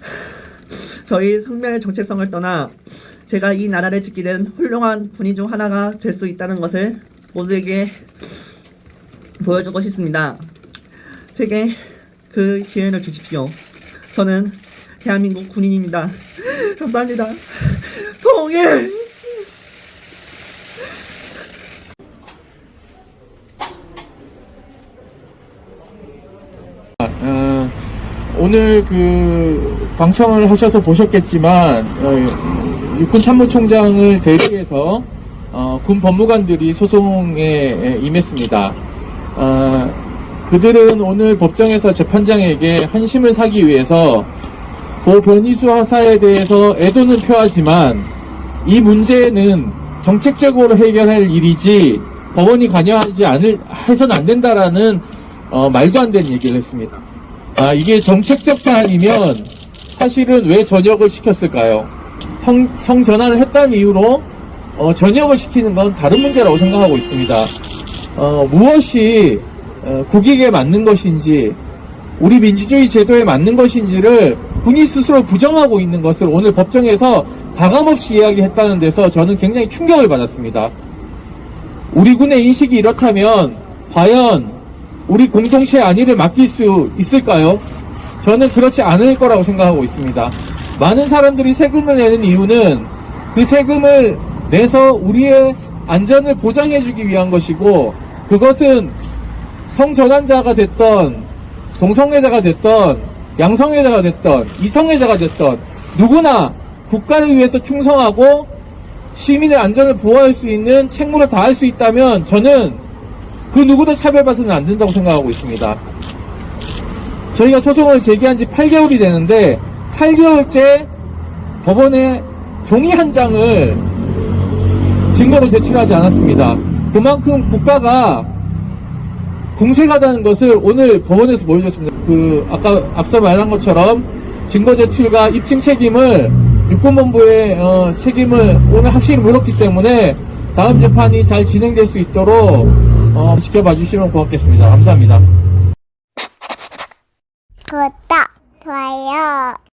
저희 성별 정체성을 떠나 제가 이 나라를 지키는 훌륭한 군인 중 하나가 될 수 있다는 것을 모두에게 보여주고 싶습니다. 제게 그 기회를 주십시오. 저는 대한민국 군인입니다. 감사합니다. 통일! 어, 오늘 그 방청을 하셔서 보셨겠지만 어, 육군 참모총장을 대리해서 어, 군 법무관들이 소송에 에, 임했습니다. 어, 그들은 오늘 법정에서 재판장에게 한심을 사기 위해서 고 변희수 하사에 대해서 애도는 표하지만 이 문제는 정책적으로 해결할 일이지 법원이 관여하지 않을 해서는 안 된다라는 어, 말도 안 되는 얘기를 했습니다. 아 이게 정책적 사안이면 사실은 왜 전역을 시켰을까요? 성, 성 전환을 했다는 이유로 어, 전역을 시키는 건 다른 문제라고 생각하고 있습니다. 어, 무엇이 어, 국익에 맞는 것인지 우리 민주주의 제도에 맞는 것인지를 군이 스스로 부정하고 있는 것을 오늘 법정에서 가감없이 이야기했다는 데서 저는 굉장히 충격을 받았습니다. 우리 군의 인식이 이렇다면 과연 우리 공동체 안위를 맡길 수 있을까요? 저는 그렇지 않을 거라고 생각하고 있습니다. 많은 사람들이 세금을 내는 이유는 그 세금을 내서 우리의 안전을 보장해주기 위한 것이고 그것은 성전환자가 됐던 동성애자가 됐던 양성애자가 됐던 이성애자가 됐던 누구나 국가를 위해서 충성하고 시민의 안전을 보호할 수 있는 책무를 다할 수 있다면 저는 그 누구도 차별받아서는 안 된다고 생각하고 있습니다. 저희가 소송을 제기한 지 8개월이 되는데 8개월째 법원에 종이 한 장을 증거로 제출하지 않았습니다. 그만큼 국가가 공세가다는 것을 오늘 법원에서 보여줬습니다. 그 아까 앞서 말한 것처럼 증거 제출과 입증 책임을 육군본부의 어, 책임을 오늘 확실히 물었기 때문에 다음 재판이 잘 진행될 수 있도록 어, 지켜봐 주시면 고맙겠습니다. 감사합니다. 구독, 좋아요